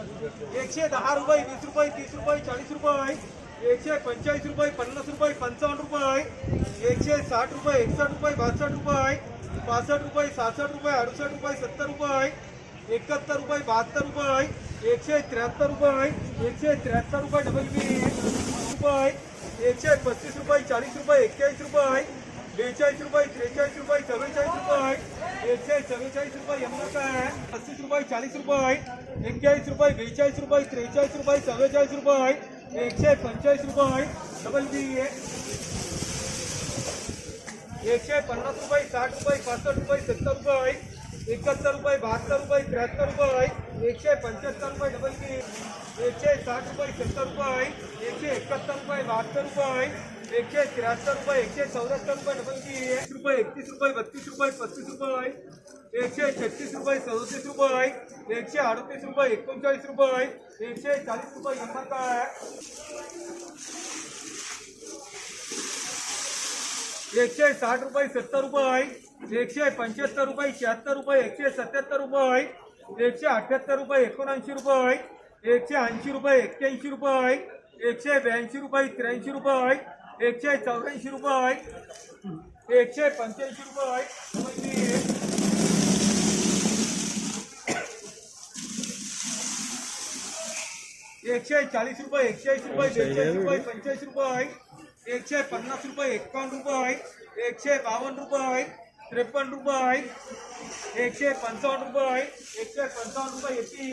एकशे दहा रुपये वीस रुपये तीस रुपये चाळीस रुपये. एकशे पंचेचाळीस रुपये पन्नास रुपये पंचावन्न रुपये. एकशे साठ रुपये एकसष्ट रुपये बासष्ट रुपये. पासष्ट रुपये सहासष्ट रुपये अडुसष्ट रुपये सत्तर रुपये. एकाहत्तर रुपये बहात्तर रुपये. एकशे त्र्याहत्तर रुपये. एकशे त्र्याहत्तर रुपये डबल बी रुपये. एकशे पस्तीस रुपये चाळीस रुपये एक्क्याऐंशी रुपये. बेचाळीस रुपये त्रेचाळीस रुपये चव्वेचाळीस रुपये. एकशे चव्वेचाळीस रुपये एंबत आहे पस्तीस रुपये चाळीस रुपये एक्केचाळीस रुपये बेचाळीस रुपये एकशे पंचेचाळीस रुपये डबल बी एकशे पन्नास रुपये, साठ रुपये पासष्ट रुपये, सत्तर रुपये एकाहत्तर रुपये, बहात्तर रुपये त्र्याहत्तर रुपये एकशे पंच्याहत्तर रुपये, डबल बी एकशे साठ रुपये, सत्तर रुपये एकशे एकाहत्तर रुपये, बहात्तर रुपये एकशे त्र्याहत्तर रुपये एकशे चौऱ्याहत्तर रुपये डबल बी एक रुपये एकतीस रुपये बत्तीस रुपये पस्तीस रुपये एकशे छत्तीस रुपये सदतीस रुपये एकशे अडतीस रुपये एकोणचाळीस रुपये एकशे चाळीस रुपये एंबत आहे एकशे साठ रुपये सत्तर रुपये एकशे पंच्याहत्तर रुपये शहात्तर रुपये एकशे सत्याहत्तर रुपये एकशे अठ्याहत्तर रुपये एकोणऐंशी रुपये एकशे ऐंशी रुपये एक्क्याऐंशी रुपये एकशे ब्याऐंशी रुपये त्र्याऐंशी रुपये एकशे चौऱ्याऐंशी रुपये एकशे पंच्याऐंशी रुपये एकशे चाळीस रुपये एकशे ऐंशी रुपये बेचाळीस रुपये पंचेचाळीस रुपये एकशे पन्नास रुपये एकावन्न रुपये एकशे बावन्न रुपये त्रेपन्न रुपये एकशे पंचावन्न रुपये एकशे पंचावन्न रुपये एकशे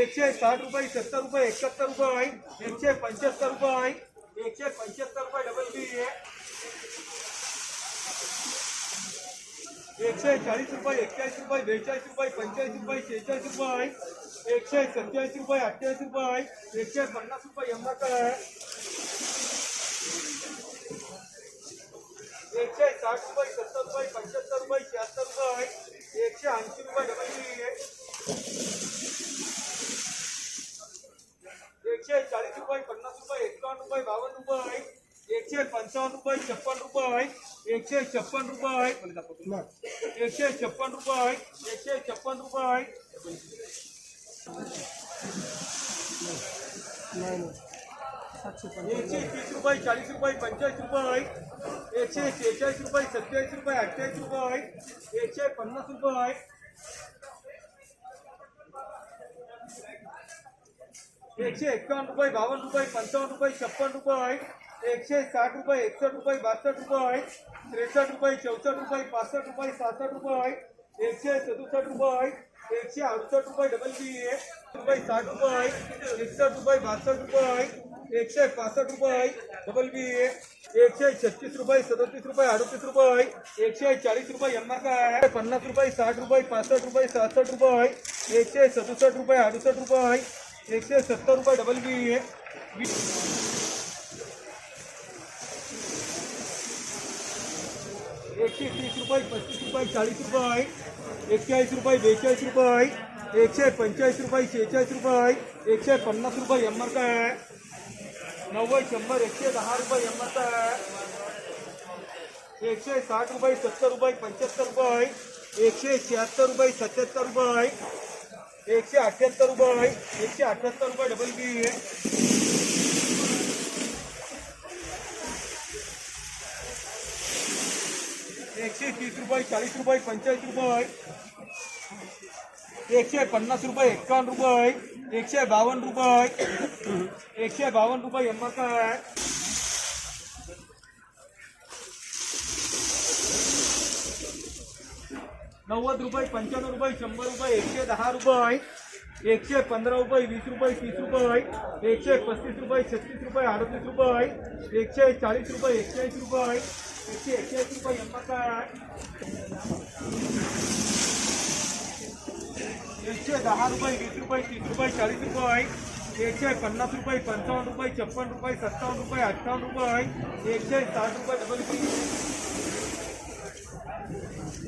एकशे साठ रुपये सत्तर रुपये एकाहत्तर रुपये एकशे पंच्याहत्तर रुपये एकशे पंच्याहत्तर रुपये डबल बी एकशे चाळीस रुपये एक्क्याऐंशी रुपये बेचाळीस रुपये पंचेचाळीस रुपये शेहेचाळीस रुपये एकशे सत्याऐंशी रुपये अठ्ठ्याऐंशी रुपये एकशे पन्नास रुपये एंबत आहे एकशे साठ रुपये, सत्तर रुपये पंच्याहत्तर रुपये शहात्तर रुपये एकशे ऐंशी रुपये डबल एकशे चाळीस रुपये, पन्नास रुपये, एकावन्न रुपये एकशे पंचावन्न रुपये, छप्पन रुपये छप्पन रुपये एकशे तीस पंचेचाळीस रुपये शेहेचाळीस रुपये सत्तेचाळीस रुपये अठ्ठेचाळीस रुपये पन्नास रुपये एकावन्न रुपये बावन्न रुपये पंचावन्न रुपये छप्पन रुपये एकशे साठ रुपये एकसष्ट रुपये बासष्ट रुपये त्रेसष्ट रुपये चौसष्ट रुपये पासष्ट रुपये सहासष्ट रुपये रुपये एकशे अडुसष्ट रुपये डबल बी रुपये साठ रुपये एकसष्ट रुपये बासष्ट रुपये एकशे पासष्ट रुपये डबल बी एकशे छत्तीस रुपये सदतीस रुपये अडतीस रुपये एकशे चाळीस रुपये एम काय पन्नास रुपये साठ रुपये पासष्ट रुपये सहासष्ट रुपये एकशे सदुसष्ट रुपये अडुसष्ट रुपये एकशे सत्तर रुपये डबल बी एकशे तीस रुपये पस्तीस रुपये चाळीस रुपये एक्केचाळीस रुपये बेचाळीस रुपये एकशे पंचेचाळीस रुपये शेहेचाळीस रुपये एकशे पन्नास रुपये एम आर काय नव्वद शंभर एकशे दहा रुपये एम आर काय एकशे साठ रुपये सत्तर रुपये पंच्याहत्तर रुपये एकशे शहात्तर रुपये सत्याहत्तर रुपये एकशे अठ्ठ्याहत्तर रुपये भाई एकशे अठ्ठ्याहत्तर रुपये डबल बी एकशे तीस रुपये चाळीस रुपये पंचेचाळीस रुपये एकशे पन्नास रुपये एकावन्न रुपये एकशे बावन्न रुपये एकशे बावन्न रुपये एम काय नव्वद रुपये, पंच्याण्णव रुपये, शंभर रुपये, एकशे दहा रुपये एकशे पंधरा रुपये, वीस रुपये, तीस रुपये एकशे पस्तीस रुपये, छत्तीस रुपये, अडतीस रुपये एकशे चाळीस रुपये, एक्क्याऐंशी रुपये एकशे एक्क्याऐंशी रुपये एकशे दहा रुपये, वीस रुपये, तीस रुपये, चाळीस रुपये एकशे पन्नास रुपये, पंचावन्न रुपये, छप्पन रुपये, सत्तावन्न रुपये, अठ्ठावन्न रुपये एकशे साठ रुपये डबल